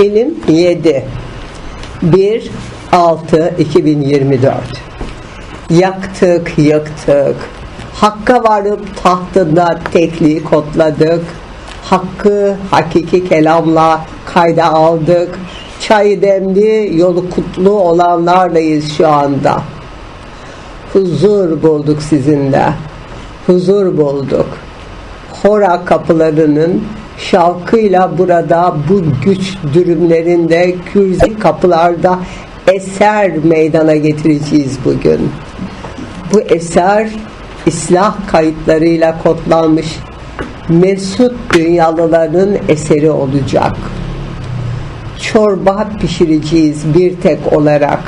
İlim 7 1 6 2024 Yaktık, yıktık. Hakka varıp tahtında tekliği kodladık. Hakkı hakiki kelamla kayda aldık. Çayı demli, yolu kutlu olanlarlayız şu anda. Huzur bulduk sizinle. Huzur bulduk. Hora kapılarının şavkıyla burada bu güç dürümlerinde kürzi kapılarda eser meydana getireceğiz bugün. Bu eser İslah kayıtlarıyla kodlanmış mesut dünyalıların eseri olacak. Çorba pişireceğiz bir tek olarak.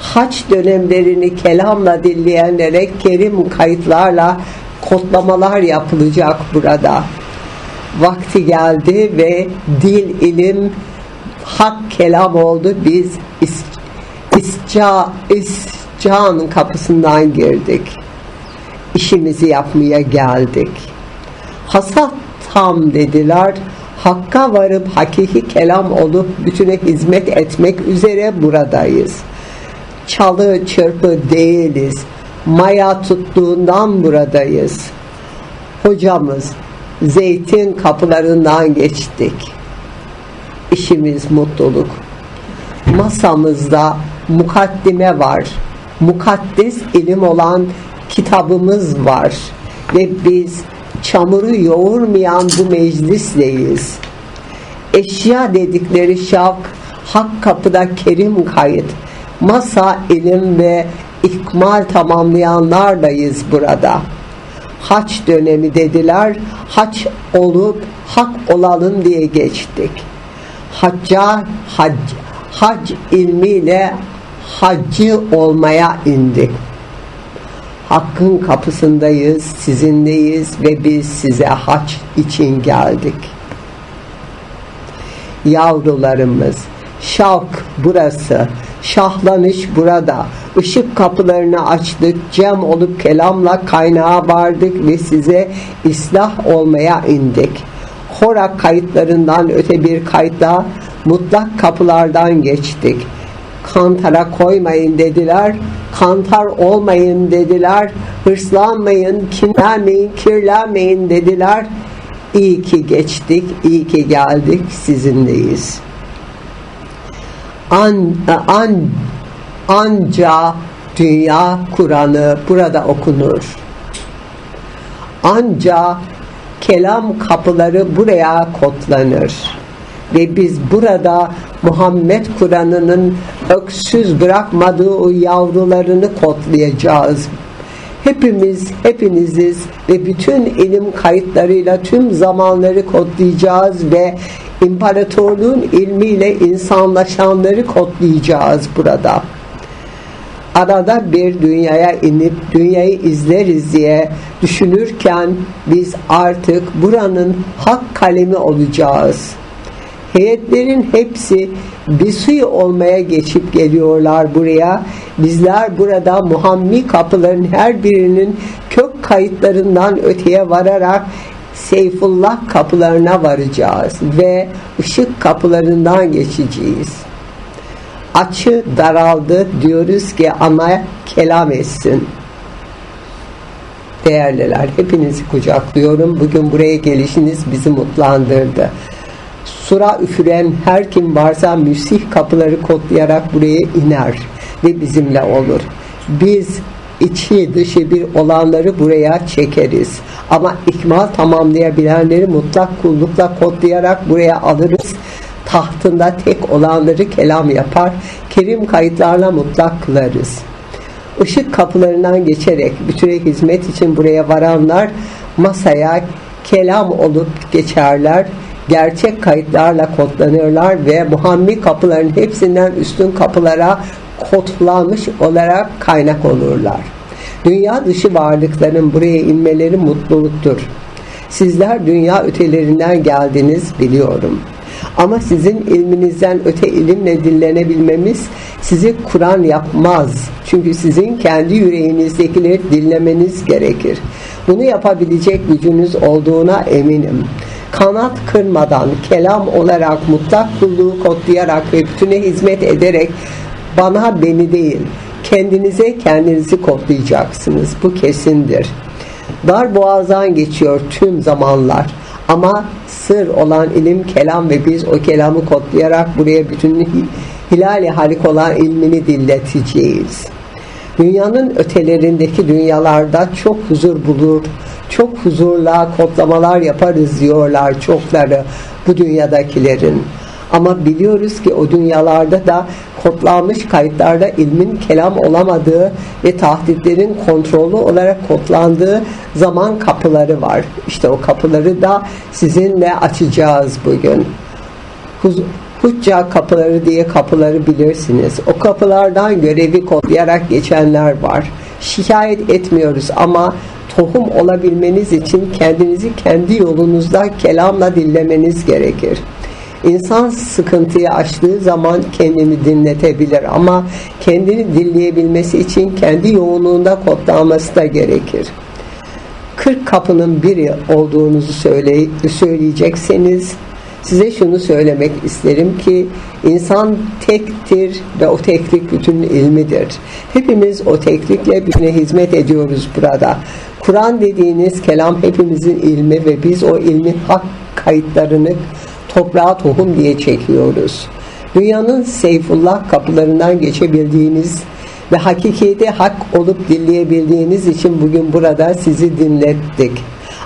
Haç dönemlerini kelamla dinleyenlere kerim kayıtlarla kodlamalar yapılacak burada. Vakti geldi ve dil, ilim, hak kelam oldu. Biz is, isca, iscan kapısından girdik. İşimizi yapmaya geldik. Hasat tam dediler. Hakka varıp hakiki kelam olup bütüne hizmet etmek üzere buradayız. Çalı çırpı değiliz. Maya tuttuğundan buradayız. Hocamız zeytin kapılarından geçtik. İşimiz mutluluk. Masamızda mukaddime var. Mukaddes ilim olan kitabımız var. Ve biz çamuru yoğurmayan bu meclisleyiz. Eşya dedikleri şavk, hak kapıda kerim kayıt. Masa, ilim ve ikmal tamamlayanlardayız burada. Haç dönemi dediler, haç olup hak olalım diye geçtik. Hacca, hac, hac ilmiyle hacı olmaya indik. Hakkın kapısındayız, sizinleyiz ve biz size haç için geldik. Yavrularımız, şavk burası, şahlanış burada. Işık kapılarını açtık, cem olup kelamla kaynağa vardık ve size islah olmaya indik. Hora kayıtlarından öte bir kayıtla mutlak kapılardan geçtik kantara koymayın dediler. Kantar olmayın dediler. Hırslanmayın, kinlenmeyin, kirlenmeyin dediler. İyi ki geçtik, iyi ki geldik, sizinleyiz. An, an, anca dünya Kur'an'ı burada okunur. Anca kelam kapıları buraya kodlanır ve biz burada Muhammed Kur'an'ının öksüz bırakmadığı o yavrularını kodlayacağız. Hepimiz, hepiniziz ve bütün ilim kayıtlarıyla tüm zamanları kodlayacağız ve imparatorluğun ilmiyle insanlaşanları kodlayacağız burada. Arada bir dünyaya inip dünyayı izleriz diye düşünürken biz artık buranın hak kalemi olacağız.'' Heyetlerin hepsi Bisuy olmaya geçip geliyorlar buraya. Bizler burada Muhammi kapıların her birinin kök kayıtlarından öteye vararak Seyfullah kapılarına varacağız ve ışık kapılarından geçeceğiz. Açı daraldı diyoruz ki ama kelam etsin. Değerliler hepinizi kucaklıyorum. Bugün buraya gelişiniz bizi mutlandırdı sura üfüren her kim varsa müsih kapıları kodlayarak buraya iner ve bizimle olur. Biz içi dışı bir olanları buraya çekeriz. Ama ikmal tamamlayabilenleri mutlak kullukla kodlayarak buraya alırız. Tahtında tek olanları kelam yapar. Kerim kayıtlarla mutlak kılarız. Işık kapılarından geçerek bütüne hizmet için buraya varanlar masaya kelam olup geçerler gerçek kayıtlarla kodlanıyorlar ve Muhammi kapıların hepsinden üstün kapılara kodlanmış olarak kaynak olurlar. Dünya dışı varlıkların buraya inmeleri mutluluktur. Sizler dünya ötelerinden geldiniz biliyorum. Ama sizin ilminizden öte ilimle dinlenebilmemiz sizi Kur'an yapmaz. Çünkü sizin kendi yüreğinizdekileri dinlemeniz gerekir. Bunu yapabilecek gücünüz olduğuna eminim kanat kırmadan kelam olarak mutlak kulluğu kodlayarak ve bütüne hizmet ederek bana beni değil kendinize kendinizi kodlayacaksınız. Bu kesindir. Dar boğazdan geçiyor tüm zamanlar. Ama sır olan ilim kelam ve biz o kelamı kodlayarak buraya bütün hilali halik olan ilmini dilleteceğiz. Dünyanın ötelerindeki dünyalarda çok huzur bulur, çok huzurla kodlamalar yaparız diyorlar çokları bu dünyadakilerin. Ama biliyoruz ki o dünyalarda da kodlanmış kayıtlarda ilmin kelam olamadığı ve tahditlerin kontrollü olarak kodlandığı zaman kapıları var. İşte o kapıları da sizinle açacağız bugün. Huz Hucca kapıları diye kapıları bilirsiniz. O kapılardan görevi kodlayarak geçenler var. Şikayet etmiyoruz ama tohum olabilmeniz için kendinizi kendi yolunuzda kelamla dinlemeniz gerekir. İnsan sıkıntıyı aştığı zaman kendini dinletebilir ama kendini dinleyebilmesi için kendi yoğunluğunda kodlanması da gerekir. 40 kapının biri olduğunuzu söyle, söyleyecekseniz size şunu söylemek isterim ki insan tektir ve o teklik bütün ilmidir. Hepimiz o teklikle bütüne hizmet ediyoruz burada. Kur'an dediğiniz kelam hepimizin ilmi ve biz o ilmin hak kayıtlarını toprağa tohum diye çekiyoruz. Dünyanın Seyfullah kapılarından geçebildiğiniz ve hakikiyeti hak olup dinleyebildiğiniz için bugün burada sizi dinlettik.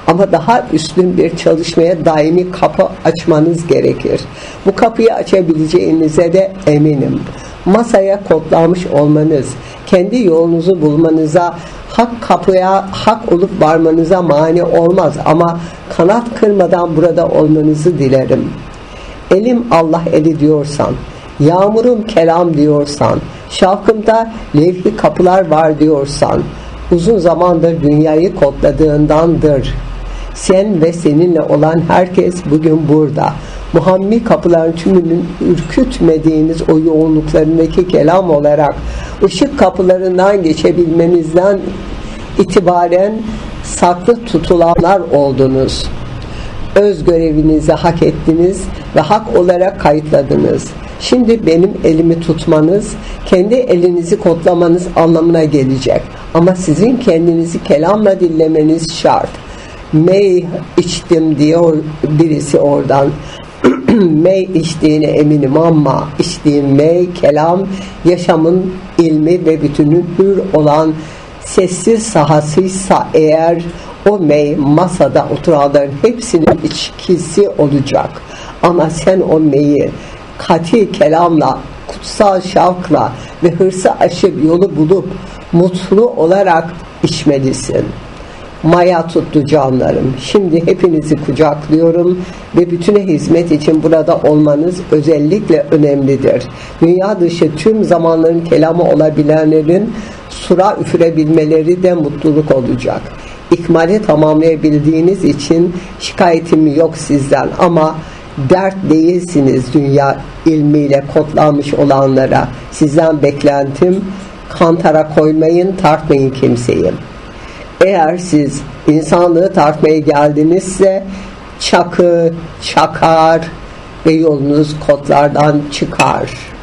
Ama daha üstün bir çalışmaya daimi kapı açmanız gerekir. Bu kapıyı açabileceğinize de eminim. Masaya kodlanmış olmanız, kendi yolunuzu bulmanıza, hak kapıya hak olup varmanıza mani olmaz ama kanat kırmadan burada olmanızı dilerim. Elim Allah eli diyorsan, yağmurum kelam diyorsan, şavkımda levhi kapılar var diyorsan, uzun zamandır dünyayı kodladığındandır. Sen ve seninle olan herkes bugün burada. Muhammi kapıların tümünün ürkütmediğiniz o yoğunluklarındaki kelam olarak ışık kapılarından geçebilmenizden itibaren saklı tutulanlar oldunuz. Öz görevinizi hak ettiniz ve hak olarak kayıtladınız. Şimdi benim elimi tutmanız, kendi elinizi kodlamanız anlamına gelecek. Ama sizin kendinizi kelamla dinlemeniz şart. Mey içtim diyor birisi oradan. mey içtiğine eminim ama içtiğim mey, kelam, yaşamın ilmi ve bütünün hür olan sessiz sahasıysa eğer o mey masada oturanların hepsinin içkisi olacak. Ama sen o meyi kati kelamla, kutsal şavkla ve hırsı aşıp yolu bulup mutlu olarak içmelisin. Maya tuttu canlarım. Şimdi hepinizi kucaklıyorum ve bütüne hizmet için burada olmanız özellikle önemlidir. Dünya dışı tüm zamanların kelamı olabilenlerin sura üfürebilmeleri de mutluluk olacak. İkmali tamamlayabildiğiniz için şikayetim yok sizden ama dert değilsiniz dünya ilmiyle kodlanmış olanlara. Sizden beklentim kantara koymayın, tartmayın kimseyi. Eğer siz insanlığı tartmaya geldinizse çakı, çakar ve yolunuz kotlardan çıkar.